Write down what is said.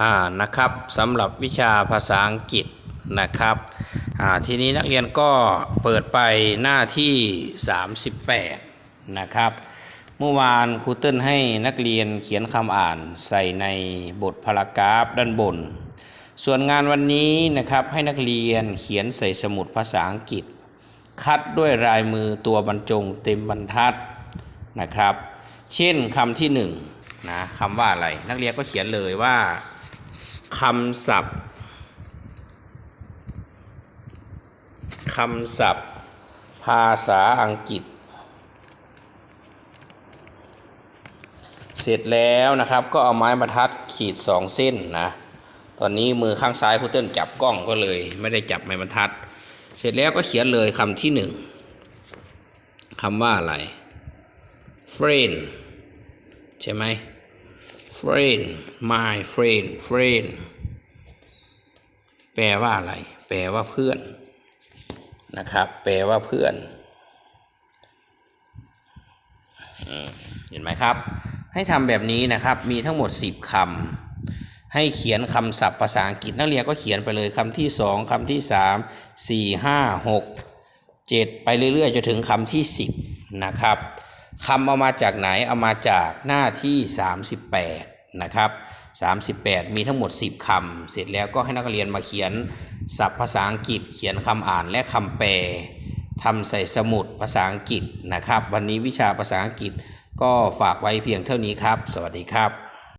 อ่านะครับสำหรับวิชาภาษาอังกฤษนะครับอ่าทีนี้นักเรียนก็เปิดไปหน้าที่ 38 นะครับ เมื่อวานครูเติ้ลให้นักเรียนเขียนคำอ่านใส่ในบทพารากราฟด้านบน ส่วนงานวันนี้นะครับให้นักเรียนเขียนใส่สมุดภาษาอังกฤษ คัดด้วยลายมือตัวบรรจงเต็มบรรทัดนะครับ เช่นคำที่หนึ่งนะคำว่าอะไรนักเรียนก็เขียนเลยว่า คำศัพท์คำศัพท์ ภาษาอังกฤษ เสร็จแล้วนะครับก็เอาไม้บรรทัดขีดสองเส้นนะตอนนี้มือข้างซ้ายครูเติ้ลจับกล้องก็เลย ไม่ได้จับไม้บรรทัด เสร็จแล้วก็เขียนเลยคำที่หนึ่งคำว่าอะไร friend ใช่ไหม friend my friend friend แปลว่าอะไร แปลว่าเพื่อน นะครับ แปลว่าเพื่อนเห็นไหมครับ ให้ทำแบบนี้นะครับ มีทั้งหมด 10คำให้เขียนคำศัพท์ภาษาอังกฤษนักเรียนก็เขียนไปเลยคำที่สองคำที่สามสี่ห้าหกเจ็ดไปเรื่อยๆจนถึงคำที่สิบนะครับ คำเอามาจากไหนเอามาจากหน้าที่ 38 นะครับ 38 มีทั้งหมด 10คำเสร็จแล้วก็ให้นักเรียนมาเขียนศัพท์ภาษาอังกฤษ เขียนคำอ่านและคำแปลทำใส่สมุดภาษาอังกฤษนะครับ วันนี้วิชาภาษาอังกฤษก็ฝากไว้เพียงเท่านี้ครับ สวัสดีครับ